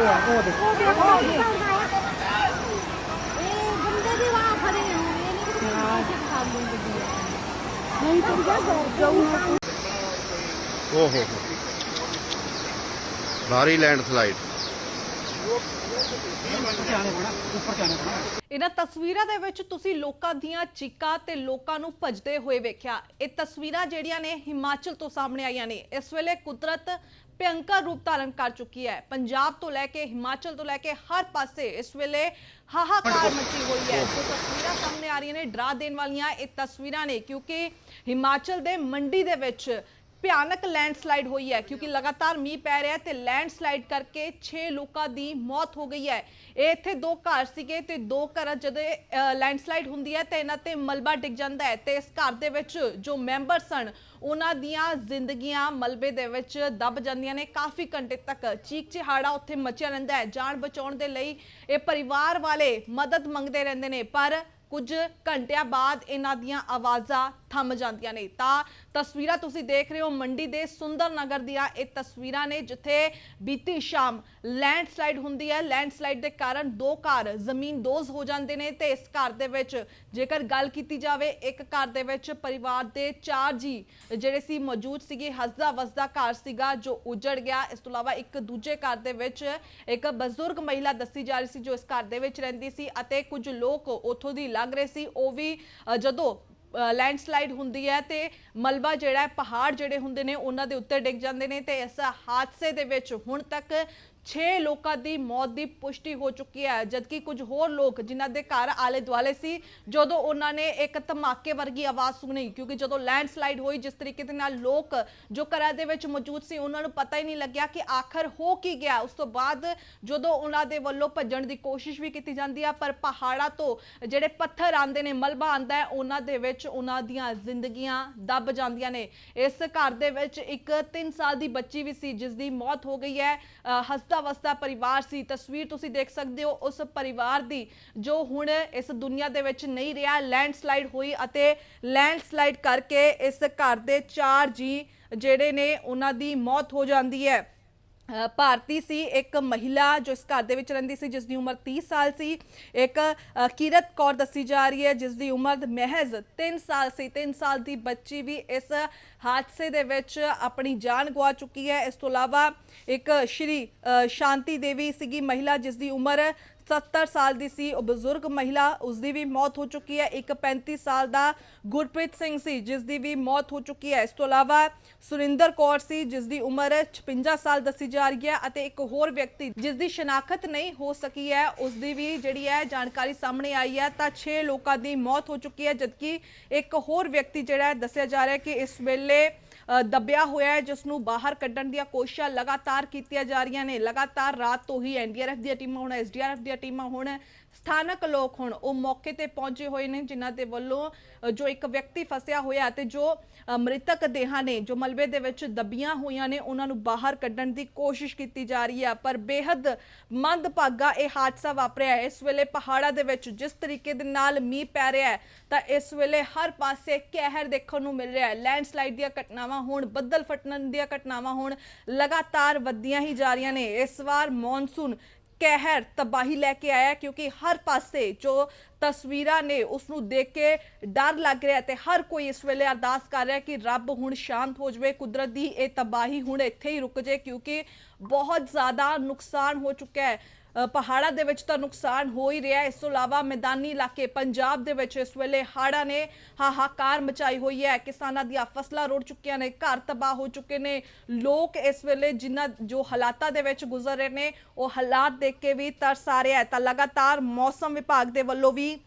ਉਹ ਉਹ ਦੇ ਉਹ ਦੇਖੋ। ਇਹ ਬੰਦੇ ਦੀ ਵਾਹ ਖੜੇ ਹੋ ਇਹ ਨਹੀਂ ਕਿ ਖਾ ਜਾ ਓਹੋ। ਭਾਰੀ ਲੈਂਡਸਲਾਈਡ ਜਾਣੇ ਇਹਨਾਂ ਤਸਵੀਰਾਂ ਦੇ ਵਿੱਚ ਤੁਸੀਂ ਲੋਕਾਂ ਦੀਆਂ ਚੀਕਾਂ ਤੇ ਲੋਕਾਂ ਨੂੰ ਭਜਦੇ ਹੋਏ ਵੇਖਿਆ। ਇਹ ਤਸਵੀਰਾਂ ਜਿਹੜੀਆਂ ਨੇ ਹਿਮਾਚਲ ਤੋਂ ਸਾਹਮਣੇ ਆਈਆਂ ਨੇ। ਇਸ ਵੇਲੇ ਕੁਦਰਤ ਭਿਅੰਕਰ ਰੂਪ ਧਾਰਨ ਕਰ ਚੁੱਕੀ ਹੈ। ਪੰਜਾਬ ਤੋਂ ਲੈ ਕੇ ਹਿਮਾਚਲ ਤੋਂ ਲੈ ਕੇ ਹਰ ਪਾਸੇ ਇਸ ਵੇਲੇ ਹਾਹਾਕਾਰ ਮਚੀ ਹੋਈ ਹੈ। ਜੋ ਤਸਵੀਰਾਂ ਸਾਹਮਣੇ ਆ ਰਹੀਆਂ ਨੇ, ਡਰਾ ਦੇਣ ਵਾਲੀਆਂ ਇਹ ਤਸਵੀਰਾਂ ਨੇ, ਕਿਉਂਕਿ ਹਿਮਾਚਲ ਦੇ ਮੰਡੀ ਦੇ ਵਿੱਚ ਭਿਆਨਕ ਲੈਂਡਸਲਾਈਡ ਹੋਈ ਹੈ ਕਿਉਂਕਿ ਲਗਾਤਾਰ ਮੀਂਹ ਪੈ ਰਿਹਾ ਹੈ ਤੇ ਲੈਂਡਸਲਾਈਡ ਕਰਕੇ 6 ਲੋਕਾਂ ਦੀ ਮੌਤ ਹੋ ਗਈ ਹੈ। ਇਹ ਇੱਥੇ ਦੋ ਘਰ ਸੀਗੇ ਤੇ ਦੋ ਘਰਾਂ ਜਦੋਂ ਲੈਂਡਸਲਾਈਡ ਹੁੰਦੀ ਹੈ ਤੇ ਇਹਨਾਂ ਤੇ ਮਲਬਾ ਡਿੱਗ ਜਾਂਦਾ ਹੈ ਤੇ ਇਸ ਘਰ ਦੇ ਵਿੱਚ ਜੋ ਮੈਂਬਰ ਸਨ, ਉਹਨਾਂ ਦੀਆਂ ਜ਼ਿੰਦਗੀਆਂ ਮਲਬੇ ਦੇ ਵਿੱਚ ਦਬ ਜਾਂਦੀਆਂ ਨੇ। ਕਾਫੀ ਘੰਟੇ ਤੱਕ ਚੀਕ ਚਿਹਾੜਾ ਉੱਥੇ ਮਚਿਆ ਰਹਿੰਦਾ ਹੈ। ਜਾਨ ਬਚਾਉਣ ਦੇ ਲਈ ਇਹ ਪਰਿਵਾਰ ਵਾਲੇ ਮਦਦ ਮੰਗਦੇ ਰਹਿੰਦੇ ਨੇ, ਪਰ ਕੁਝ ਘੰਟਿਆਂ ਬਾਅਦ ਇਹਨਾਂ ਦੀਆਂ ਆਵਾਜ਼ਾਂ ਥੰਮ ਜਾਂਦੀਆਂ ਨੇ। ਤਾਂ ਤਸਵੀਰਾਂ ਤੁਸੀਂ ਦੇਖ ਰਹੇ ਹੋ ਮੰਡੀ ਦੇ ਸੁੰਦਰ ਨਗਰ ਦੀਆਂ ਇਹ ਤਸਵੀਰਾਂ ਨੇ, ਜਿੱਥੇ ਬੀਤੀ ਸ਼ਾਮ ਲੈਂਡਸਲਾਈਡ ਹੁੰਦੀ ਹੈ। ਲੈਂਡਸਲਾਈਡ ਦੇ ਕਾਰਨ ਦੋ ਘਰ ਜ਼ਮੀਨ ਦੋਜ਼ ਹੋ ਜਾਂਦੇ ਨੇ ਤੇ ਇਸ ਘਰ ਦੇ ਵਿੱਚ ਜੇਕਰ ਗੱਲ ਕੀਤੀ ਜਾਵੇ, ਇੱਕ ਘਰ ਦੇ ਵਿੱਚ ਪਰਿਵਾਰ ਦੇ ਚਾਰ ਜੀ ਜਿਹੜੇ ਸੀ ਮੌਜੂਦ ਸੀਗੇ ਹੱਸਦਾ ਵਸਦਾ ਘਰ ਸੀਗਾ, ਜੋ ਉਜੜ ਗਿਆ। ਇਸ ਤੋਂ ਇਲਾਵਾ ਇੱਕ ਦੂਜੇ ਘਰ ਦੇ ਵਿੱਚ ਇੱਕ ਬਜ਼ੁਰਗ ਮਹਿਲਾ ਦੱਸੀ ਜਾ ਰਹੀ ਸੀ, ਜੋ ਇਸ ਘਰ ਦੇ ਵਿੱਚ ਰਹਿੰਦੀ ਸੀ ਅਤੇ ਕੁਝ ਲੋਕ ਉੱਥੋਂ ਦੀ ਲੱਗ ਰਹੇ ਸੀ। ਉਹ ਵੀ ਜਦੋਂ ਲੈਂਡਸਲਾਈਡ ਹੁੰਦੀ ਹੈ ਤੇ ਮਲਬਾ ਜਿਹੜਾ ਹੈ, ਪਹਾੜ ਜਿਹੜੇ ਹੁੰਦੇ ਨੇ, ਉਹਨਾਂ ਦੇ ਉੱਤੇ ਡਿੱਗ ਜਾਂਦੇ ਨੇ ਤੇ ਇਸ ਹਾਦਸੇ ਦੇ ਵਿੱਚ ਹੁਣ ਤੱਕ 6 ਲੋਕਾਂ ਦੀ ਮੌਤ ਦੀ ਪੁਸ਼ਟੀ ਹੋ ਚੁੱਕੀ ਹੈ, ਜਦਕਿ ਕੁਝ ਹੋਰ ਲੋਕ ਜਿਨ੍ਹਾਂ ਦੇ ਘਰ ਆਲੇ ਦੁਆਲੇ ਸੀ, ਜਦੋਂ ਉਹਨਾਂ ਨੇ ਇੱਕ ਧਮਾਕੇ ਵਰਗੀ ਆਵਾਜ਼ ਸੁਣੀ, ਕਿਉਂਕਿ ਜਦੋਂ ਲੈਂਡਸਲਾਈਡ ਹੋਈ, ਜਿਸ ਤਰੀਕੇ ਦੇ ਨਾਲ ਲੋਕ ਜੋ ਘਰਾਂ ਦੇ ਵਿੱਚ ਮੌਜੂਦ ਸੀ, ਉਹਨਾਂ ਨੂੰ ਪਤਾ ਹੀ ਨਹੀਂ ਲੱਗਿਆ ਕਿ ਆਖਰ ਹੋ ਕੀ ਗਿਆ। ਉਸ ਤੋਂ ਬਾਅਦ ਜਦੋਂ ਉਹਨਾਂ ਦੇ ਵੱਲੋਂ ਭੱਜਣ ਦੀ ਕੋਸ਼ਿਸ਼ ਵੀ ਕੀਤੀ ਜਾਂਦੀ ਹੈ ਪਰ ਪਹਾੜਾਂ ਤੋਂ ਜਿਹੜੇ ਪੱਥਰ ਆਂਦੇ ਨੇ, ਮਲਬਾ ਆਂਦਾ ਹੈ, ਉਹਨਾਂ ਦੇ ਵਿੱਚ ਉਹਨਾਂ ਦੀਆਂ ਜ਼ਿੰਦਗੀਆਂ ਦੱਬ ਜਾਂਦੀਆਂ ਨੇ। ਇਸ ਘਰ ਦੇ ਵਿੱਚ ਇੱਕ 3 ਸਾਲ ਦੀ ਬੱਚੀ ਵੀ ਸੀ ਜਿਸ ਦੀ ਮੌਤ ਹੋ ਗਈ ਹੈ। ਹਸ ਹੱਸਦਾ ਵਸਦਾ ਪਰਿਵਾਰ ਸੀ। ਤਸਵੀਰ ਤੁਸੀਂ ਦੇਖ ਸਕਦੇ ਹੋ, ਉਸ ਪਰਿਵਾਰ ਦੀ ਜੋ ਹੁਣ ਇਸ ਦੁਨੀਆ ਦੇ ਵਿੱਚ ਨਹੀਂ ਰਿਹਾ। ਲੈਂਡਸਲਾਈਡ ਹੋਈ ਅਤੇ ਲੈਂਡਸਲਾਈਡ ਕਰਕੇ ਇਸ ਘਰ ਦੇ ਚਾਰ ਜੀ ਜਿਹੜੇ ਨੇ, ਉਹਨਾਂ ਦੀ ਮੌਤ ਹੋ ਜਾਂਦੀ ਹੈ। ਭਾਰਤੀ ਸੀ, ਇੱਕ ਮਹਿਲਾ ਜੋ ਇਸ ਘਰ ਦੇ ਵਿੱਚ ਰਹਿੰਦੀ ਸੀ ਜਿਸ ਦੀ ਉਮਰ 30 ਸਾਲ ਸੀ। ਇੱਕ ਕੀਰਤ ਕੌਰ ਦੱਸੀ ਜਾ ਰਹੀ ਹੈ ਜਿਸ ਦੀ ਉਮਰ ਮਹਿਜ਼ 3 ਸਾਲ ਸੀ। 3 ਸਾਲ ਦੀ ਬੱਚੀ ਵੀ ਇਸ ਹਾਦਸੇ ਦੇ ਵਿੱਚ ਆਪਣੀ ਜਾਨ ਗਵਾ ਚੁੱਕੀ ਹੈ। ਇਸ ਤੋਂ ਇਲਾਵਾ ਇੱਕ ਸ਼੍ਰੀ ਸ਼ਾਂਤੀ ਦੇਵੀ ਸੀਗੀ ਮਹਿਲਾ ਜਿਸ ਦੀ ਉਮਰ 70 ਸਾਲ ਦੀ ਸੀ, ਉਹ ਬਜ਼ੁਰਗ ਮਹਿਲਾ ਉਸ ਦੀ ਵੀ ਮੌਤ ਹੋ ਚੁੱਕੀ ਹੈ। ਇੱਕ 35 ਸਾਲ ਦਾ ਗੁਰਪ੍ਰੀਤ ਸਿੰਘ ਸੀ ਜਿਸ ਦੀ ਵੀ ਮੌਤ ਹੋ ਚੁੱਕੀ ਹੈ। ਇਸ ਤੋਂ ਇਲਾਵਾ ਸੁਰਿੰਦਰ ਕੌਰ ਸੀ ਜਿਸ ਦੀ ਉਮਰ 56 ਸਾਲ ਦੱਸੀ ਜਾ ਰਹੀ ਹੈ ਅਤੇ ਇੱਕ ਹੋਰ ਵਿਅਕਤੀ ਜਿਸ ਦੀ ਸ਼ਨਾਖਤ ਨਹੀਂ ਹੋ ਸਕੀ ਹੈ ਉਸ ਦੀ ਵੀ ਜਿਹੜੀ ਹੈ ਜਾਣਕਾਰੀ ਸਾਹਮਣੇ ਆਈ ਹੈ ਤਾਂ 6 ਲੋਕਾਂ ਦੀ ਮੌਤ ਹੋ ਚੁੱਕੀ ਹੈ, ਜਦਕਿ ਇੱਕ ਹੋਰ ਵਿਅਕਤੀ ਜਿਹੜਾ ਦੱਸਿਆ ਜਾ ਰਿਹਾ ਹੈ ਕਿ ਇਸ ਵੇਲੇ ਦੱਬਿਆ ਹੋਇਆ ਹੈ, ਜਿਸ ਨੂੰ ਬਾਹਰ ਕੱਢਣ ਦੀਆਂ ਕੋਸ਼ਿਸ਼ਾਂ ਲਗਾਤਾਰ ਕੀਤੀਆਂ ਜਾ ਰਹੀਆਂ ਨੇ। ਲਗਾਤਾਰ ਰਾਤ ਤੋਂ ਹੀ ਐਨਡੀਆਰਐਫ ਦੀਆਂ ਟੀਮਾਂ ਹੁਣ ਐਸਡੀਆਰਐਫ ਦੀਆਂ ਟੀਮਾਂ ਹੁਣ ਸਥਾਨਕ ਲੋਕ ਹੁਣ ਉਹ ਮੌਕੇ ਤੇ ਪਹੁੰਚੇ ਹੋਏ ਨੇ, ਜਿਨ੍ਹਾਂ ਦੇ ਵੱਲੋਂ ਜੋ ਇੱਕ ਵਿਅਕਤੀ ਫਸਿਆ ਹੋਇਆ ਤੇ ਜੋ ਮ੍ਰਿਤਕ ਦੇਹਾਂ ਨੇ, ਜੋ ਮਲਬੇ ਦੇ ਵਿੱਚ ਦੱਬੀਆਂ ਹੋਈਆਂ ਨੇ, ਉਹਨਾਂ ਨੂੰ ਬਾਹਰ ਕੱਢਣ ਦੀ ਕੋਸ਼ਿਸ਼ ਕੀਤੀ ਜਾ ਰਹੀ ਹੈ। ਪਰ ਬੇਹੱਦ ਮੰਦਭਾਗਾ ਇਹ ਹਾਦਸਾ ਵਾਪਰਿਆ ਹੈ। ਇਸ ਵੇਲੇ ਪਹਾੜਾਂ ਦੇ ਵਿੱਚ ਜਿਸ ਤਰੀਕੇ ਦੇ ਨਾਲ ਮੀਂਹ ਪੈ ਰਿਹਾ ਹੈ, ਤਾਂ ਇਸ ਵੇਲੇ ਹਰ ਪਾਸੇ ਕਹਿਰ ਦੇਖਣ ਨੂੰ ਮਿਲ ਰਿਹਾ ਹੈ। ਲੈਂਡਸਲਾਈਡ ਦੀਆਂ ਘਟਨਾਵਾਂ ਹੋਣ, ਬੱਦਲ ਫਟਣ ਦੀਆਂ ਘਟਨਾਵਾਂ ਹੋਣ, ਲਗਾਤਾਰ ਵੱਧਦੀਆਂ ਹੀ ਜਾ ਰਹੀਆਂ ਨੇ। ਇਸ ਵਾਰ ਮੌਨਸੂਨ ਕਹਿਰ ਤਬਾਹੀ ਲੈ ਕੇ ਆਇਆ ਕਿਉਂਕਿ ਹਰ ਪਾਸੇ ਜੋ ਤਸਵੀਰਾਂ ਨੇ ਉਸ ਨੂੰ ਦੇਖ ਕੇ ਡਰ ਲੱਗ ਰਿਹਾ ਤੇ ਹਰ ਕੋਈ ਇਸ ਵੇਲੇ ਅਰਦਾਸ ਕਰ ਰਿਹਾ ਕਿ ਰੱਬ ਹੁਣ ਸ਼ਾਂਤ ਹੋ ਜਾਵੇ, ਕੁਦਰਤ ਦੀ ਇਹ ਤਬਾਹੀ ਹੁਣ ਇੱਥੇ ਹੀ ਰੁਕ ਜਾਏ ਕਿਉਂਕਿ ਬਹੁਤ ਜ਼ਿਆਦਾ ਨੁਕਸਾਨ ਹੋ ਚੁੱਕਾ ਹੈ। ਪਹਾੜਾਂ ਦੇ ਵਿੱਚ ਤਾਂ ਨੁਕਸਾਨ ਹੋ ਹੀ ਰਿਹਾ ਇਸ ਤੋਂ ਇਲਾਵਾ ਮੈਦਾਨੀ ਇਲਾਕੇ ਪੰਜਾਬ ਦੇ ਵਿੱਚ ਇਸ ਵੇਲੇ ਹਾੜਾਂ ਨੇ ਹਾਹਾਕਾਰ ਮਚਾਈ ਹੋਈ ਹੈ। ਕਿਸਾਨਾਂ ਦੀਆਂ ਫਸਲਾਂ ਰੁੜ ਚੁੱਕੀਆਂ ਨੇ, ਘਰ ਤਬਾਹ ਹੋ ਚੁੱਕੇ ਨੇ। ਲੋਕ ਇਸ ਵੇਲੇ ਜਿਨ੍ਹਾਂ ਜੋ ਹਾਲਾਤਾਂ ਦੇ ਵਿੱਚ ਗੁਜ਼ਰ ਰਹੇ ਨੇ, ਉਹ ਹਾਲਾਤ ਦੇਖ ਕੇ ਵੀ ਤਰਸ ਆ ਰਿਹਾ ਹੈ। ਤਾਂ ਲਗਾਤਾਰ ਮੌਸਮ ਵਿਭਾਗ ਦੇ ਵੱਲੋਂ ਵੀ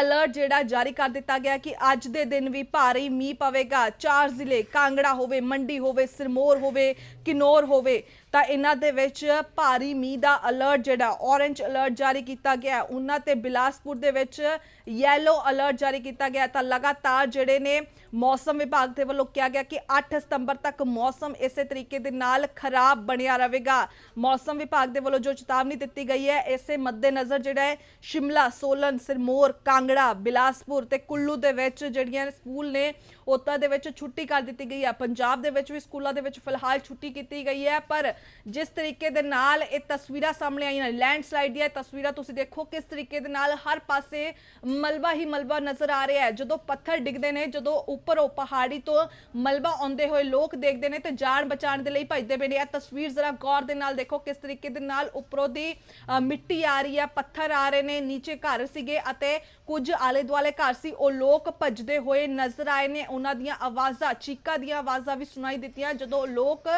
ਅਲਰਟ ਜਿਹੜਾ ਜਾਰੀ ਕਰ ਦਿੱਤਾ ਗਿਆ ਕਿ ਅੱਜ ਦੇ ਦਿਨ ਵੀ ਭਾਰੀ ਮੀਂਹ ਪਵੇਗਾ। ਚਾਰ ਜ਼ਿਲ੍ਹੇ, ਕਾਂਗੜਾ ਹੋਵੇ, ਮੰਡੀ ਹੋਵੇ, ਸਿਰਮੌਰ ਹੋਵੇ, ਕਿਨੌਰ ਹੋਵੇ। ਤਾਂ ਇਹਨਾਂ ਦੇ ਵਿੱਚ ਭਾਰੀ ਮੀਂਹ ਦਾ ਅਲਰਟ ਜਿਹੜਾ ਔਰੇਂਜ ਅਲਰਟ ਜਾਰੀ ਕੀਤਾ ਗਿਆ ਉਹਨਾਂ ਤੇ ਬਿਲਾਸਪੁਰ ਦੇ ਵਿੱਚ ਯੈਲੋ ਅਲਰਟ ਜਾਰੀ ਕੀਤਾ ਗਿਆ ਤਾਂ ਲਗਾਤਾਰ ਜਿਹੜੇ ਨੇ ਮੌਸਮ ਵਿਭਾਗ ਦੇ ਵੱਲੋਂ ਕਿਹਾ ਗਿਆ ਕਿ 8 ਸਤੰਬਰ ਤੱਕ ਮੌਸਮ ਇਸੇ ਤਰੀਕੇ ਦੇ ਨਾਲ ਖਰਾਬ ਬਣਿਆ ਰਹੇਗਾ। ਮੌਸਮ ਵਿਭਾਗ ਦੇ ਵੱਲੋਂ ਜੋ ਚੇਤਾਵਨੀ ਦਿੱਤੀ ਗਈ ਹੈ, ਇਸੇ ਮੱਦੇਨਜ਼ਰ ਜਿਹੜਾ ਹੈ, ਸ਼ਿਮਲਾ, ਸੋਲਨ, ਸਿਰਮੌਰ, ਕਾਂਗੜਾ, ਬਿਲਾਸਪੁਰ ਤੇ ਕੁੱਲੂ ਦੇ ਵਿੱਚ ਜਿਹੜੀਆਂ ਸਕੂਲ ਨੇ ਉੱਤਰ ਦੇ ਵਿੱਚ ਛੁੱਟੀ ਕਰ ਦਿੱਤੀ ਗਈ ਹੈ। ਪੰਜਾਬ ਦੇ ਵਿੱਚ ਵੀ ਸਕੂਲਾਂ ਦੇ ਵਿੱਚ ਫਿਲਹਾਲ ਛੁੱਟੀ ਕੀਤੀ ਗਈ ਹੈ, ਪਰ ਜਿਸ ਤਰੀਕੇ ਦੇ ਨਾਲ ਇਹ ਤਸਵੀਰਾਂ ਸਾਹਮਣੇ ਆਈਆਂ ਨੇ ਲੈਂਡਸਲਾਈਡ ਦੀਆਂ ਤਸਵੀਰਾਂ ਤੁਸੀਂ ਦੇਖੋ ਕਿਸ ਤਰੀਕੇ ਦੇ ਨਾਲ ਹਰ ਪਾਸੇ ਮਲਬਾ ਹੀ ਮਲਬਾ ਨਜ਼ਰ ਆ ਰਿਹਾ ਹੈ। ਜਦੋਂ ਪੱਥਰ ਡਿੱਗਦੇ ਨੇ, ਜਦੋਂ ਉੱਪਰੋਂ ਪਹਾੜੀ ਤੋਂ ਮਲਬਾ ਆਉਂਦੇ ਹੋਏ ਲੋਕ ਦੇਖਦੇ ਨੇ ਤੇ ਜਾਨ ਬਚਾਉਣ ਦੇ ਲਈ ਭੱਜਦੇ ਪਏ ਨੇ। ਇਹ ਤਸਵੀਰ ਜ਼ਰਾ ਗੌਰ ਦੇ ਨਾਲ ਦੇਖੋ ਕਿਸ ਤਰੀਕੇ ਦੇ ਨਾਲ ਉੱਪਰੋਂ ਦੀ ਮਿੱਟੀ ਆ ਰਹੀ ਹੈ, ਪੱਥਰ ਆ ਰਹੇ ਨੇ, ਨੀਚੇ ਘਰ ਸੀਗੇ ਅਤੇ ਕੁਝ ਆਲੇ ਦੁਆਲੇ ਘਰ ਸੀ, ਉਹ ਲੋਕ ਭੱਜਦੇ ਹੋਏ ਨਜ਼ਰ ਆਏ ਨੇ। ਉਹਨਾਂ ਦੀਆਂ ਆਵਾਜ਼ਾਂ, ਚੀਕਾਂ ਦੀਆਂ ਆਵਾਜ਼ਾਂ ਵੀ ਸੁਣਾਈ ਦਿੱਤੀਆਂ, ਜਦੋਂ ਲੋਕ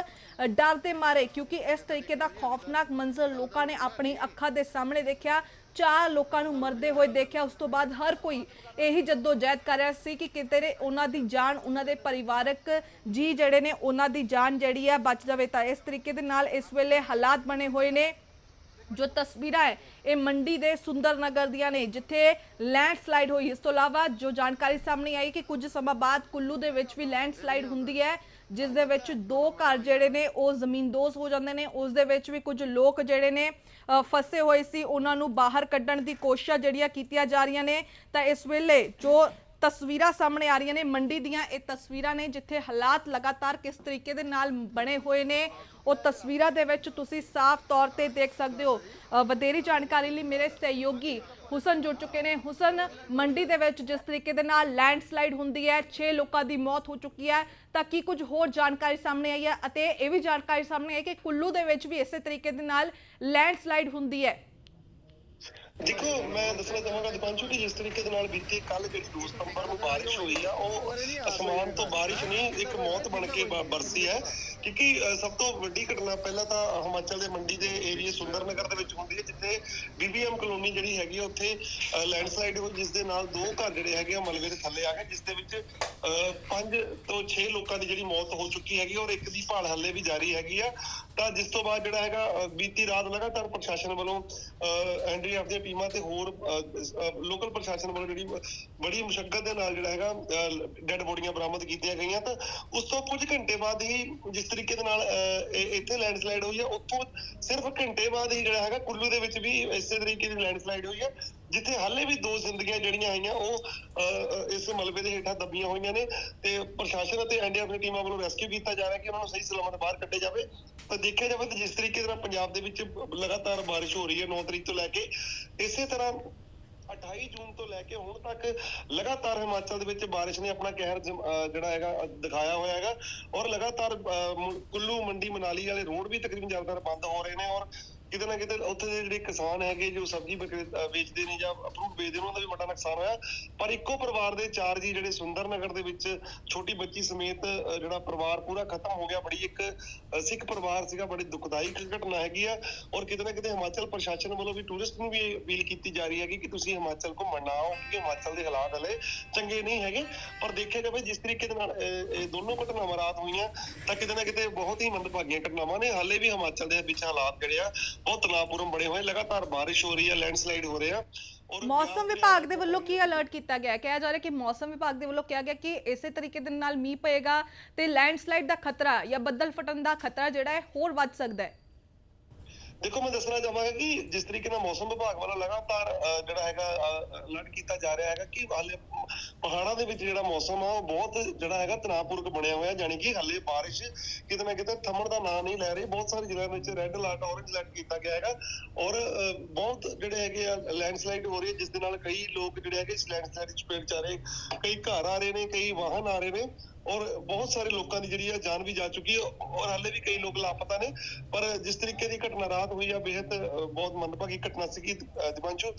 ਡਰ ਦੇ ਮਾਰੇ, ਕਿਉਂਕਿ ਇਸ ਤਰੀਕੇ ਦਾ ਖੌਫਨਾਕ ਮੰਜ਼ਰ ਲੋਕਾਂ ਨੇ ਆਪਣੀ ਅੱਖਾਂ ਦੇ ਸਾਹਮਣੇ ਦੇਖਿਆ। ਚਾਰ ਲੋਕਾਂ ਨੂੰ ਮਰਦੇ ਹੋਏ ਦੇਖਿਆ। ਉਸ ਤੋਂ ਬਾਅਦ ਹਰ ਕੋਈ ਇਹੀ ਜੱਦੋ ਜਹਿਦ ਕਰ ਰਿਹਾ ਸੀ ਕਿ ਕਿਤੇ ਨੇ ਉਹਨਾਂ ਦੀ ਜਾਨ, ਉਹਨਾਂ ਦੇ ਪਰਿਵਾਰਕ ਜੀ ਜਿਹੜੇ ਨੇ, ਉਹਨਾਂ ਦੀ ਜਾਨ ਜਿਹੜੀ ਆ ਬਚ ਜਾਵੇ। ਤਾਂ ਇਸ ਤਰੀਕੇ ਦੇ ਨਾਲ ਇਸ ਵੇਲੇ ਹਾਲਾਤ ਬਣੇ ਹੋਏ ਨੇ। ਜੋ ਤਸਵੀਰਾਂ ਹੈ, ਇਹ ਮੰਡੀ ਦੇ ਸੁੰਦਰ ਨਗਰ ਦੀਆਂ ਨੇ, ਜਿੱਥੇ ਲੈਂਡਸਲਾਈਡ ਹੋਈ। ਇਸ ਤੋਂ ਇਲਾਵਾ ਜੋ ਜਾਣਕਾਰੀ ਸਾਹਮਣੇ ਆਈ ਕਿ ਕੁਝ ਸਮਾਂ ਬਾਅਦ ਕੁੱਲੂ ਦੇ ਵਿੱਚ ਵੀ ਲੈਂਡਸਲਾਈਡ ਹੁੰਦੀ ਹੈ, ਜਿਸ ਦੇ ਵਿੱਚ ਦੋ ਘਰ ਜਿਹੜੇ ਨੇ, ਉਹ ਜ਼ਮੀਨਦੋਜ਼ ਹੋ ਜਾਂਦੇ ਨੇ। ਉਸ ਦੇ ਵਿੱਚ ਵੀ ਕੁਝ ਲੋਕ ਜਿਹੜੇ ਨੇ ਫਸੇ ਹੋਏ ਸੀ। ਉਹਨਾਂ ਨੂੰ ਬਾਹਰ ਕੱਢਣ ਦੀ ਕੋਸ਼ਿਸ਼ਾਂ ਜਿਹੜੀਆਂ ਕੀਤੀਆਂ ਜਾ ਰਹੀਆਂ ਨੇ, ਤਾਂ ਇਸ ਵੇਲੇ ਜੋ ਤਸਵੀਰਾਂ ਸਾਹਮਣੇ ਆ ਰਹੀਆਂ ਨੇ ਮੰਡੀ ਦੀਆਂ ਇਹ ਤਸਵੀਰਾਂ ਨੇ ਜਿੱਥੇ ਹਾਲਾਤ ਲਗਾਤਾਰ ਕਿਸ ਤਰੀਕੇ ਦੇ ਨਾਲ ਬਣੇ ਹੋਏ ਨੇ। ਉਹ ਤਸਵੀਰਾਂ ਦੇ ਵਿੱਚ ਤੁਸੀਂ ਸਾਫ਼ ਤੌਰ ਤੇ ਦੇਖ ਸਕਦੇ ਹੋ। ਅ, ਵਧੇਰੀ ਜਾਣਕਾਰੀ ਲਈ ਮੇਰੇ ਸਹਿਯੋਗੀ ਹੁਸਨ ਜੁੜ ਚੁੱਕੇ ਨੇ। ਹੁਸਨ ਮੰਡੀ ਦੇ ਵਿੱਚ ਜਿਸ ਤਰੀਕੇ ਦੇ ਨਾਲ ਲੈਂਡਸਲਾਈਡ ਹੁੰਦੀ ਹੈ 6 ਲੋਕਾਂ ਦੀ ਮੌਤ ਹੋ ਚੁੱਕੀ ਹੈ ਤਾਂ ਕੀ ਕੁਝ ਹੋਰ ਜਾਣਕਾਰੀ ਸਾਹਮਣੇ ਆਈ ਹੈ ਅਤੇ ਇਹ ਵੀ ਜਾਣਕਾਰੀ ਸਾਹਮਣੇ ਆਈ ਕਿ ਕੁੱਲੂ ਦੇ ਵਿੱਚ ਵੀ ਇਸੇ ਤਰੀਕੇ ਦੇ ਨਾਲ ਲੈਂਡਸਲਾਈਡ ਹੁੰਦੀ ਹੈ। ਦੇਖੋ ਮੈਂ ਦੱਸਣਾ ਚਾਹਾਂਗਾ ਦੀਪਾਂਸ਼ੂ ਕਿ ਜਿਸ ਤਰੀਕੇ ਦੇ ਨਾਲ ਬੀਤੇ ਕੱਲ ਜਿਹੜੀ 2 ਸਤੰਬਰ ਨੂੰ ਬਾਰਿਸ਼ ਹੋਈ ਆ ਉਹ ਅਸਮਾਨ ਤੋਂ ਬਾਰਿਸ਼ ਨਹੀਂ ਇੱਕ ਮੌਤ ਬਣ ਕੇ ਬਰਸੀ ਹੈ। ਕਿਉਂਕਿ ਸਭ ਤੋਂ ਵੱਡੀ ਘਟਨਾ ਪਹਿਲਾਂ ਤਾਂ ਹਿਮਾਚਲ ਦੇ ਮੰਡੀ ਦੇ ਏਰੀਏ ਸੁੰਦਰ ਨਗਰ ਦੇ ਵਿੱਚ ਹੁੰਦੀ ਹੈ ਜਿੱਥੇ ਬੀਬੀਐਮ ਕਲੋਨੀ ਜਿਹੜੀ ਹੈਗੀ ਆ ਉੱਥੇ ਲੈਂਡਸਲਾਈਡ ਹੋਈ ਜਿਸ ਦੇ ਨਾਲ ਦੋ ਘਰ ਜਿਹੜੇ ਹੈਗੇ ਆ ਮਲਬੇ ਦੇ ਥੱਲੇ ਆ ਗਏ ਜਿਸ ਦੇ ਵਿੱਚ 5 ਤੋਂ 6 ਲੋਕਾਂ ਦੀ ਜਿਹੜੀ ਮੌਤ ਹੋ ਚੁੱਕੀ ਹੈਗੀ ਔਰ ਇੱਕ ਦੀ ਭਾਲ ਹੱਲੇ ਵੀ ਜਾਰੀ ਹੈਗੀ ਆ। ਤਾਂ ਜਿਸ ਤੋਂ ਬਾਅਦ ਜਿਹੜਾ ਹੈਗਾ ਬੀਤੀ ਰਾਤ ਲਗਾਤਾਰ ਪ੍ਰਸ਼ਾਸਨ ਵੱਲੋਂ ਐਨਡੀਆਰਐਫ ਦੀਆਂ ਟੀਮਾਂ ਤੇ ਹੋਰ ਲੋਕਲ ਪ੍ਰਸ਼ਾਸਨ ਵੱਲੋਂ ਜਿਹੜੀ ਬੜੀ ਮੁਸ਼ਕਲ ਦੇ ਨਾਲ ਜਿਹੜਾ ਹੈਗਾ ਡੈੱਡ ਬੋਡੀਆਂ ਬਰਾਮਦ ਕੀਤੀਆਂ ਗਈਆਂ ਤਾਂ ਉਸ ਤੋਂ ਕੁਝ ਘੰਟੇ ਬਾਅਦ ਹੀ ਜਿਸ ਤਰੀਕੇ ਦੇ ਨਾਲ ਅ, ਇੱਥੇ ਲੈਂਡਸਲਾਈਡ ਹੋਈ ਹੈ ਉੱਥੋਂ ਸਿਰਫ ਘੰਟੇ ਬਾਅਦ ਹੀ ਜਿਹੜਾ ਹੈਗਾ ਕੁੱਲੂ ਦੇ ਵਿੱਚ ਵੀ ਇਸੇ ਤਰੀਕੇ ਦੀ ਲੈਂਡਸਲਾਈਡ ਹੋਈ ਹੈ। ਜਿੱਥੇ ਹਾਲੇ ਵੀ ਦੋ ਜ਼ਿੰਦਗੀਆਂ ਜਿਹੜੀਆਂ ਆਈਆਂ ਉਹ ਇਸ ਮਲਬੇ ਦੇ ਹੇਠਾਂ ਦੱਬੀਆਂ ਹੋਈਆਂ ਨੇ ਤੇ ਪ੍ਰਸ਼ਾਸਨ ਅਤੇ ਐਨਡੀਆਰਐਫ ਦੀ ਟੀਮਾਂ ਵੱਲੋਂ ਰੈਸਕਿਊ ਕੀਤਾ ਜਾ ਰਿਹਾ ਕਿ ਉਹਨਾਂ ਨੂੰ ਸਹੀ ਸਲਾਮਤ ਬਾਹਰ ਕੱਢਿਆ ਜਾਵੇ। ਤਾਂ ਦੇਖਿਆ ਜਾਵੇ ਤਾਂ ਜਿਸ ਤਰੀਕੇ ਨਾਲ ਪੰਜਾਬ ਦੇ ਵਿੱਚ ਲਗਾਤਾਰ ਬਾਰਿਸ਼ ਹੋ ਰਹੀ ਹੈ 9 ਤਰੀਕ ਤੋਂ ਲੈ ਕੇ ਇਸੇ ਤਰ੍ਹਾਂ 28 ਜੂਨ ਤੋਂ ਲੈ ਕੇ ਹੁਣ ਤੱਕ ਲਗਾਤਾਰ ਹਿਮਾਚਲ ਦੇ ਵਿੱਚ ਬਾਰਿਸ਼ ਨੇ ਆਪਣਾ ਕਹਿਰ ਜਿਹੜਾ ਹੈਗਾ ਦਿਖਾਇਆ ਹੋਇਆ ਹੈਗਾ। ਔਰ ਲਗਾਤਾਰ ਅਹ, ਕੁੱਲੂ ਮੰਡੀ ਮਨਾਲੀ ਵਾਲੇ ਰੋਡ ਵੀ ਤਕਰੀਬਨ ਜ਼ਿਆਦਾਤਰ ਬੰਦ ਹੋ ਰਹੇ ਨੇ ਔਰ ਕਿਤੇ ਨਾ ਕਿਤੇ ਉੱਥੇ ਦੇ ਜਿਹੜੇ ਕਿਸਾਨ ਹੈਗੇ ਜੋ ਸਬਜ਼ੀ ਵੇਚਦੇ ਨੇ ਜਾਂ ਫਰੂਟ ਵੇਚਦੇ ਨੇ, ਉਹਨਾਂ ਦਾ ਵੀ ਵੱਡਾ ਨੁਕਸਾਨ ਹੋਇਆ। ਪਰ ਇੱਕੋ ਪਰਿਵਾਰ ਦੇ ਚਾਰ ਜੀ ਜਿਹੜੇ ਸੁੰਦਰ ਨਗਰ ਦੇ ਵਿੱਚ ਛੋਟੀ ਬੱਚੀ ਸਮੇਤ ਜਿਹੜਾ ਪਰਿਵਾਰ ਪੂਰਾ ਖਤਮ ਹੋ ਗਿਆ, ਬੜੀ ਇੱਕ ਸਿੱਖ ਪਰਿਵਾਰ ਸੀਗਾ, ਬੜੀ ਦੁਖਦਾਈ ਘਟਨਾ ਹੈਗੀ ਆ। ਔਰ ਕਿਤੇ ਨਾ ਕਿਤੇ ਹਿਮਾਚਲ ਪ੍ਰਸ਼ਾਸਨ ਵੱਲੋਂ ਵੀ ਟੂਰਿਸਟ ਨੂੰ ਵੀ ਅਪੀਲ ਕੀਤੀ ਜਾ ਰਹੀ ਹੈ ਕਿ ਤੁਸੀਂ ਹਿਮਾਚਲ ਘੁੰਮਣ ਨਾ ਆਓ, ਕਿਉਂਕਿ ਹਿਮਾਚਲ ਦੇ ਹਾਲਾਤ ਹਲੇ ਚੰਗੇ ਨਹੀਂ ਹੈਗੇ। ਪਰ ਦੇਖਿਆ ਜਾਵੇ, ਜਿਸ ਤਰੀਕੇ ਦੇ ਨਾਲ ਇਹ ਇਹ ਦੋਨੋਂ ਘਟਨਾਵਾਂ ਰਾਤ ਹੋਈਆਂ, ਤਾਂ ਕਿਤੇ ਨਾ ਕਿਤੇ ਬਹੁਤ ਹੀ ਮੰਦਭਾਗੀਆਂ ਘਟਨਾਵਾਂ ਨੇ। ਹਾਲੇ ਵੀ ਹਿਮਾਚਲ ਦੇ ਵਿੱਚ ਹਾਲਾਤ ਜਿਹੜੇ ਆ ਬਹੁਤ ਤਣਾਅਪੂਰਨ ਬਣੇ ਹੋਏ ਲਗਾਤਾਰ ਬਾਰਿਸ਼ ਹੋ ਰਹੀ ਹੈ ਲੈਂਡਸਲਾਈਡ ਹੋ ਰਿਹਾ ਔਰ ਮੌਸਮ ਵਿਭਾਗ ਦੇ ਵੱਲੋਂ ਕੀ ਅਲਰਟ ਕੀਤਾ ਗਿਆ? ਹੈ? ਕਿਹਾ ਜਾ ਰਿਹਾ ਕਿ ਮੌਸਮ ਵਿਭਾਗ ਦੇ ਵੱਲੋਂ ਕਿਹਾ ਗਿਆ ਕਿ ਇਸੇ ਤਰੀਕੇ ਦੇ ਨਾਲ ਮੀਂਹ ਪਏਗਾ ਤੇ ਲੈਂਡਸਲਾਈਡ ਦਾ ਖਤਰਾ ਜਾਂ ਬੱਦਲ ਫਟਣ ਦਾ ਖਤਰਾ ਜਿਹੜਾ ਹੈ ਹੋਰ ਵੱਧ ਸਕਦਾ ਹੈ। ਦੇਖੋ, ਮੈਂ ਦੱਸਣਾ ਚਾਹਾਂਗਾ ਕਿ ਜਿਸ ਤਰੀਕੇ ਨਾਲ ਮੌਸਮ ਵਿਭਾਗ ਵੱਲੋਂ ਲਗਾਤਾਰ ਜਿਹੜਾ ਹੈਗਾ ਅਲਰਟ ਕੀਤਾ ਜਾ ਰਿਹਾ ਹੈਗਾ ਕਿ ਹਾਲੇ ਪਹਾੜਾਂ ਦੇ ਵਿੱਚ ਜਿਹੜਾ ਮੌਸਮ ਆ, ਉਹ ਬਹੁਤ ਜਿਹੜਾ ਹੈਗਾ ਤਣਾਅਪੂਰਕ ਬਣਿਆ ਹੋਇਆ ਯਾਨੀ ਕਿ ਹਾਲੇ ਬਾਰਿਸ਼ ਕਿਤੇ ਨਾ ਕਿਤੇ ਥੰਮਣ ਦਾ ਨਾਂ ਨਹੀਂ ਲੈ ਰਹੀ। ਬਹੁਤ ਸਾਰੇ ਜ਼ਿਲ੍ਹਿਆਂ ਵਿੱਚ ਰੈੱਡ ਅਲਰਟ ਔਰੇਂਜ ਅਲਰਟ ਕੀਤਾ ਗਿਆ ਹੈਗਾ ਔਰ ਬਹੁਤ ਜਿਹੜੇ ਹੈਗੇ ਆ ਲੈਂਡਸਲਾਈਡ ਹੋ ਰਹੀ ਹੈ, ਜਿਸ ਦੇ ਨਾਲ ਕਈ ਲੋਕ ਜਿਹੜੇ ਹੈਗੇ ਇਸ ਲੈਂਡਸਲਾਈਡ ਵਿੱਚ ਪੇੜ ਚਾ ਰਹੇ ਕਈ ਘਰ ਆ ਰਹੇ ਨੇ, ਕਈ ਵਾਹਨ ਆ ਰਹੇ ਨੇ। ਔਰ ਬਹੁਤ ਸਾਰੇ ਲੋਕਾਂ ਦੀ ਜਿਹੜੀ ਹੈ ਜਾਨ ਵੀ ਜਾ ਚੁੱਕੀ ਹੈ ਔਰ ਹਾਲੇ ਵੀ ਕਈ ਲੋਕ ਲਾਪਤਾ ਨੇ ਪਰ ਜਿਸ ਤਰੀਕੇ ਦੀ ਘਟਨਾ ਰਾਤ ਹੋਈ ਆ ਬੇਹਦ ਬਹੁਤ ਮੰਦਭਾਗੀ ਘਟਨਾ ਸੀਗੀ ਦਿਵਾਂਚੂ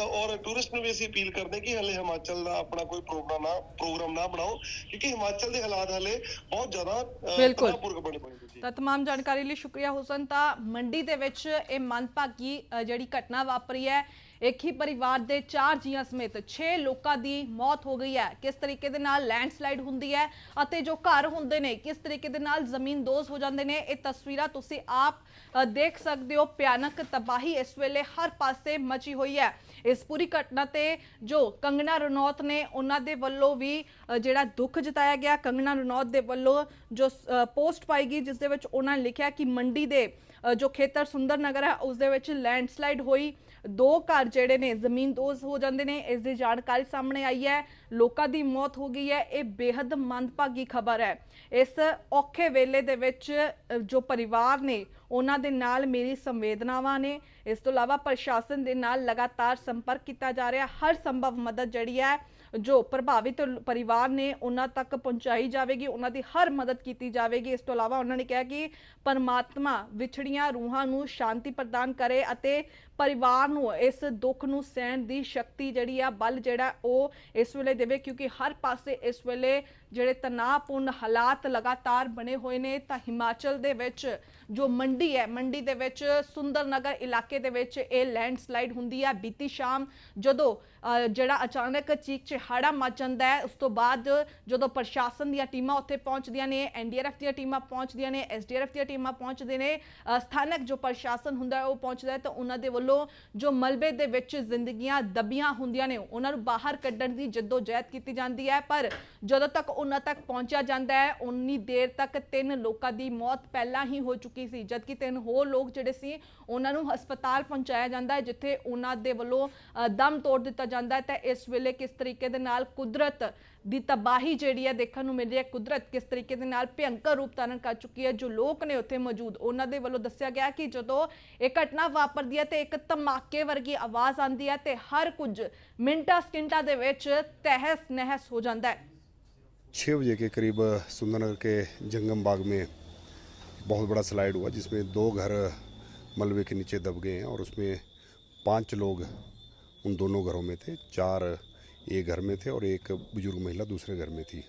ਔਰ ਟੂਰਿਸਟ ਨੂੰ ਵੀ ਅਸੀਂ ਅਪੀਲ ਕਰਦੇ ਕਿ ਹਲੇ ਹਿਮਾਚਲ ਦਾ ਆਪਣਾ ਕੋਈ ਪ੍ਰੋਗਰਾਮ ਨਾ ਪ੍ਰੋਗਰਾਮ ਨਾ ਬਣਾਓ ਕਿਉਂਕਿ ਹਿਮਾਚਲ ਦੇ ਹਾਲਾਤ ਹਾਲੇ ਬਹੁਤ ਜ਼ਿਆਦਾ ਤਨਾਪੂਰਕ ਤਾਂ तमाम ਜਾਣਕਾਰੀ ਲਈ ਸ਼ੁਕਰੀਆ ਹੁਸਨ। ਤਾਂ ਮੰਡੀ ਦੇ ਵਿੱਚ ਇਹ ਮੰਦਭਾਗੀ ਜਿਹੜੀ ਘਟਨਾ ਵਾਪਰੀ ਹੈ ਇੱਕ ਹੀ ਪਰਿਵਾਰ ਦੇ 4 ਜੀਆਂ ਸਮੇਤ 6 ਲੋਕਾਂ ਦੀ ਮੌਤ ਹੋ ਗਈ ਹੈ। ਕਿਸ ਤਰੀਕੇ ਦੇ ਨਾਲ ਲੈਂਡਸਲਾਈਡ ਹੁੰਦੀ ਹੈ ਅਤੇ ਜੋ ਘਰ ਹੁੰਦੇ ਨੇ, ਕਿਸ ਤਰੀਕੇ ਦੇ ਨਾਲ ਜ਼ਮੀਨਦੋਜ਼ ਹੋ ਜਾਂਦੇ ਨੇ, ਇਹ ਤਸਵੀਰਾਂ ਤੁਸੀਂ ਆਪ ਦੇਖ ਸਕਦੇ ਹੋ, ਭਿਆਨਕ ਤਬਾਹੀ ਇਸ ਵੇਲੇ ਹਰ ਪਾਸੇ ਮਚੀ ਹੋਈ ਹੈ। ਇਸ ਪੂਰੀ ਘਟਨਾ ਤੇ ਜੋ ਕੰਗਨਾ ਰਣੌਤ ਨੇ, ਉਹਨਾਂ ਦੇ ਵੱਲੋਂ ਵੀ ਜਿਹੜਾ ਦੁੱਖ ਜਤਾਇਆ ਗਿਆ। ਕੰਗਨਾ ਰਣੌਤ ਦੇ ਵੱਲੋਂ ਜੋ ਪੋਸਟ ਪਾਈ ਗਈ, ਜਿਸ ਦੇ ਵਿੱਚ ਉਹਨਾਂ ਨੇ ਲਿਖਿਆ ਕਿ ਮੰਡੀ ਦੇ ਜੋ ਖੇਤਰ ਸੁੰਦਰ ਨਗਰ ਹੈ, ਉਸ ਦੇ ਵਿੱਚ ਲੈਂਡਸਲਾਈਡ ਹੋਈ। ਦੋ ਘਰ ਜਿਹੜੇ ਨੇ, ਜ਼ਮੀਨ ਦੋਜ਼ ਹੋ ਜਾਂਦੇ ਨੇ, ਇਸ ਦੀ ਜਾਣਕਾਰੀ ਸਾਹਮਣੇ ਆਈ ਹੈ। ਲੋਕਾਂ ਦੀ ਮੌਤ ਹੋ ਗਈ ਹੈ, ਇਹ ਬੇहद ਮੰਦਭਾਗੀ ਖਬਰ ਹੈ। ਇਸ ਔਖੇ ਵੇਲੇ ਦੇ ਵਿੱਚ ਜੋ ਪਰਿਵਾਰ ਨੇ, ਉਹਨਾਂ ਦੇ ਨਾਲ ਮੇਰੀ ਸੰਵੇਦਨਾਵਾਂ ਨੇ ਇਸ ਤੋਂ ਇਲਾਵਾ ਪ੍ਰਸ਼ਾਸਨ ਦੇ ਨਾਲ ਲਗਾਤਾਰ ਸੰਪਰਕ ਕੀਤਾ ਜਾ ਰਿਹਾ। ਹਰ ਸੰਭਵ ਮਦਦ ਜਿਹੜੀ ਹੈ, ਜੋ ਪ੍ਰਭਾਵਿਤ ਪਰਿਵਾਰ ਨੇ ਉਹਨਾਂ ਤੱਕ ਪਹੁੰਚਾਈ ਜਾਵੇਗੀ, ਉਹਨਾਂ ਦੀ ਹਰ ਮਦਦ ਕੀਤੀ ਜਾਵੇਗੀ। ਇਸ ਤੋਂ ਇਲਾਵਾ ਉਹਨਾਂ ਨੇ ਕਿਹਾ ਕਿ ਪਰਮਾਤਮਾ ਵਿਛੜੀਆਂ ਰੂਹਾਂ ਨੂੰ ਸ਼ਾਂਤੀ ਪ੍ਰਦਾਨ ਕਰੇ ਅਤੇ ਪਰਿਵਾਰ ਨੂੰ ਇਸ ਦੁੱਖ ਨੂੰ ਸਹਿਣ ਦੀ ਸ਼ਕਤੀ ਜਿਹੜੀ ਆ, ਬਲ ਜਿਹੜਾ ਉਹ ਇਸ ਵੇਲੇ ਦੇਵੇ, ਕਿਉਂਕਿ ਹਰ ਪਾਸੇ ਇਸ ਵੇਲੇ ਜਿਹੜੇ ਤਣਾਅਪੂਰਨ ਹਾਲਾਤ ਲਗਾਤਾਰ ਬਣੇ ਹੋਏ ਨੇ, ਤਾਂ ਹਿਮਾਚਲ ਦੇ ਵਿੱਚ ਜੋ ਮੰਡੀ ਹੈ, ਮੰਡੀ ਦੇ ਵਿੱਚ ਸੁੰਦਰ ਨਗਰ ਇਲਾਕੇ ਦੇ ਵਿੱਚ ਇਹ ਲੈਂਡਸਲਾਈਡ ਹੁੰਦੀ ਹੈ। ਬੀਤੀ ਸ਼ਾਮ ਜਦੋਂ ਜਿਹੜਾ ਅਚਾਨਕ ਚੀਕ ਚਿਹਾੜਾ ਮਚ ਜਾਂਦਾ ਹੈ, ਉਸ ਤੋਂ ਬਾਅਦ ਜਦੋਂ ਪ੍ਰਸ਼ਾਸਨ ਦੀਆਂ ਟੀਮਾਂ ਉੱਥੇ ਪਹੁੰਚਦੀਆਂ ਨੇ ਐਨਡੀਆਰਐਫ ਦੀਆਂ ਟੀਮਾਂ ਪਹੁੰਚਦੀਆਂ ਨੇ ਐਸਡੀਆਰਐਫ ਦੀਆਂ ਟੀਮਾਂ ਪਹੁੰਚਦੇ ਨੇ ਸਥਾਨਕ ਜੋ ਪ੍ਰਸ਼ਾਸਨ ਹੁੰਦਾ ਹੈ, ਉਹ ਪਹੁੰਚਦਾ ਹੈ, ਤਾਂ ਉਹਨਾਂ ਦੇ ਵੱਲੋਂ ਜੋ ਮਲਬੇ ਦੇ ਵਿੱਚ ਜ਼ਿੰਦਗੀਆਂ ਦਬੀਆਂ ਹੁੰਦੀਆਂ ਨੇ, ਉਹਨਾਂ ਨੂੰ ਬਾਹਰ ਕੱਢਣ ਦੀ ਜਹਿਦ ਕੀਤੀ ਜਾਂਦੀ ਹੈ। ਪਰ ਜਦੋਂ ਤੱਕ ਉਹਨਾਂ ਤੱਕ ਪਹੁੰਚਿਆ ਜਾਂਦਾ ਹੈ। ਉਨੀ ਦੇਰ ਤੱਕ ਤਿੰਨ ਲੋਕਾਂ ਦੀ ਮੌਤ ਪਹਿਲਾਂ ਹੀ ਹੋ ਚੁੱਕੀ ਸੀ, ਜਦਕਿ ਤਿੰਨ ਹੋਰ ਲੋਕ ਜਿਹੜੇ ਸੀ ਉਹਨਾਂ ਨੂੰ ਹਸਪਤਾਲ ਪਹੁੰਚਾਇਆ ਜਾਂਦਾ ਹੈ, ਜਿੱਥੇ ਉਹਨਾਂ ਦੇ ਵੱਲੋਂ ਦਮ ਤੋੜ ਦਿੱਤਾ ਜਾਂਦਾ ਹੈ। ਤਾਂ ਇਸ ਵੇਲੇ ਕਿਸ ਤਰੀਕੇ ਦੇ ਨਾਲ ਕੁਦਰਤ ਦੀ ਤਬਾਹੀ ਜਿਹੜੀ ਹੈ ਦੇਖਣ ਨੂੰ ਮਿਲ ਰਹੀ ਹੈ, ਕੁਦਰਤ ਕਿਸ ਤਰੀਕੇ ਦੇ ਨਾਲ ਭਿਅੰਕਰ ਰੂਪ ਧਾਰਨ ਕਰ ਚੁੱਕੀ ਹੈ, ਜੋ ਲੋਕ ਨੇ ਉੱਥੇ ਮੌਜੂਦ ਉਹਨਾਂ ਦੇ ਵੱਲੋਂ ਦੱਸਿਆ ਗਿਆ ਕਿ ਜਦੋਂ ਇਹ ਘਟਨਾ ਵਾਪਰਦੀ ਹੈ ਤੇ ਇੱਕ ਧਮਾਕੇ ਵਰਗੀ ਆਵਾਜ਼ ਆਉਂਦੀ ਹੈ ਤੇ ਹਰ ਕੁਝ ਮਿੰਟਾਂ ਸਕਿੰਟਾਂ ਦੇ ਵਿੱਚ ਤਹਿਸ ਨਹਿਸ ਹੋ ਜਾਂਦਾ ਹੈ। छः बजे के करीब सुंदरनगर के जंगम बाग में बहुत बड़ा स्लाइड हुआ, जिसमें दो घर मलबे के नीचे दब गए हैं और उसमें पाँच लोग उन दोनों घरों में थे। चार एक घर में थे और एक बुज़ुर्ग महिला दूसरे घर में थी।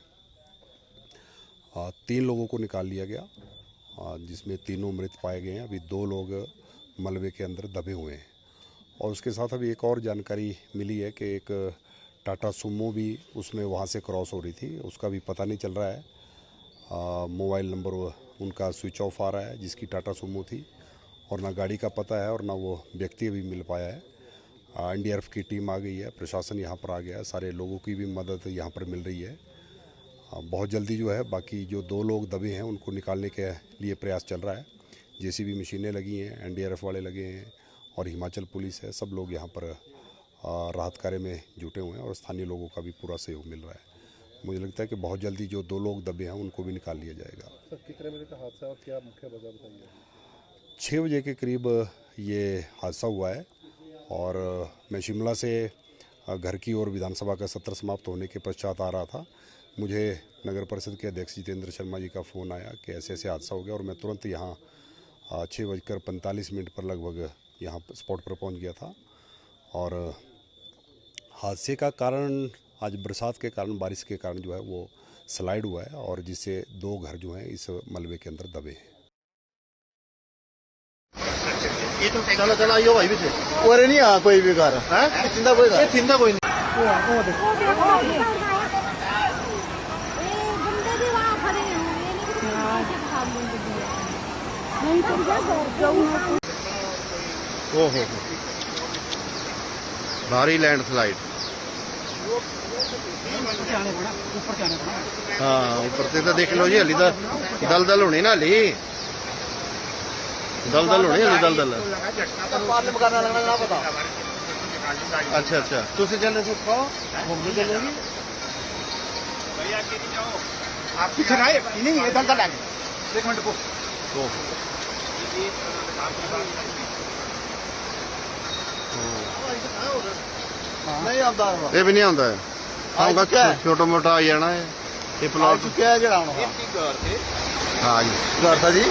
तीन लोगों को निकाल लिया गया जिसमें तीनों मृत पाए गए हैं। अभी दो लोग मलबे के अंदर दबे हुए हैं। और उसके साथ अभी एक और जानकारी मिली है कि एक टाटा सुमो भी उसमें वहाँ से क्रॉस हो रही थी। उसका भी पता नहीं चल रहा है। मोबाइल नंबर उनका स्विच ऑफ़ आ रहा है, जिसकी टाटा सुमो थी। और ना गाड़ी का पता है और ना वो व्यक्ति भी मिल पाया है। एन की टीम आ गई है, प्रशासन यहाँ पर आ गया है। सारे लोगों की भी मदद यहाँ पर मिल रही है। बहुत जल्दी जो है, बाकी जो दो लोग दबे हैं, उनको निकालने के लिए प्रयास चल रहा है। जेसीबी मशीनें लगी हैं, एनडीआरएफ वाले लगे हैं और हिमाचल पुलिस है, सब लोग यहाँ पर राहत कार्य में जुटे हुए हैं और स्थानीय लोगों का भी पूरा सहयोग मिल रहा है। मुझे लगता है कि बहुत जल्दी जो दो लोग दबे हैं उनको भी निकाल लिया जाएगा। सर कितने बजे का हादसा और क्या मुख्य वजह बताइए? छः बजे के करीब ये हादसा हुआ है और मैं शिमला से घर की ओर विधानसभा का सत्र समाप्त होने के पश्चात आ रहा था। मुझे नगर परिषद के अध्यक्ष जितेंद्र शर्मा जी का फ़ोन आया कि ऐसे ऐसे हादसा हो गया और मैं तुरंत यहाँ छः बजकर पैंतालीस मिनट पर लगभग यहाँ स्पॉट पर पहुँच गया था। और हादसे का कारण आज बरसात के कारण बारिश के कारण जो है वो स्लाइड हुआ है और जिससे दो घर जो हैं इस मलबे के अंदर दबे हैं। तो चलो चलो आइयो भाई भी थे और नहीं आ कोई भी घर है। हाँ? चिंता कोई ये चिंता कोई नहीं। ओहो। भारी लैंडस्लाइड ਉੱਪਰ ਤੇ ਆਣੇ ਪੈਣਾ ਉੱਪਰ ਤੇ ਆਣੇ ਪੈਣਾ हाँ ऊपर से तो देख लो जी हली तो दल दल होनी ना हली दल दल होनी हली दल दल पार में करना लगना ना पता अच्छा अच्छा तुझे चलने से खाओ घूमने चलेगी आप पीछे ना आए नहीं ये दल दल आगे एक मिनट को ओहो नहीं आता है ਇਹ ਵੀ ਨਹੀਂ ਆਉਂਦਾ ਹੈ ਆਉਂਦਾ ਚੁੱਕਿਆ ਹੈ। ਛੋਟਾ ਮੋਟਾ ਆ ਜਾਣਾ ਹੈ ਇਹ आ ਪਲਾਟ चुके हैं जरा वहाँ ਹਾਂ ਜੀ घर था जी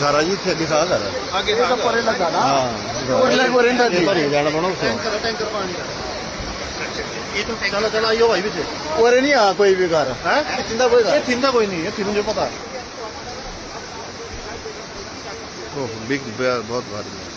ਘਰ ਆ ਜੀ ਇੱਥੇ ਦਿਖਾ ਘਰ आगे तो परे लगा ना ਹਾਂ ओरे लग ओरे ਇਹ जी ਭਰੀ ਜਾਣਾ ਬਣੋ टैंकर टैंकर पानी का चलो चलो आइयो भाई पीछे ओरे नहीं आ कोई भी घर है थिंदा कोई घर थिंदा कोई नहीं है थिंदा मुझे पता है ओह बिग बहुत भारी भाजी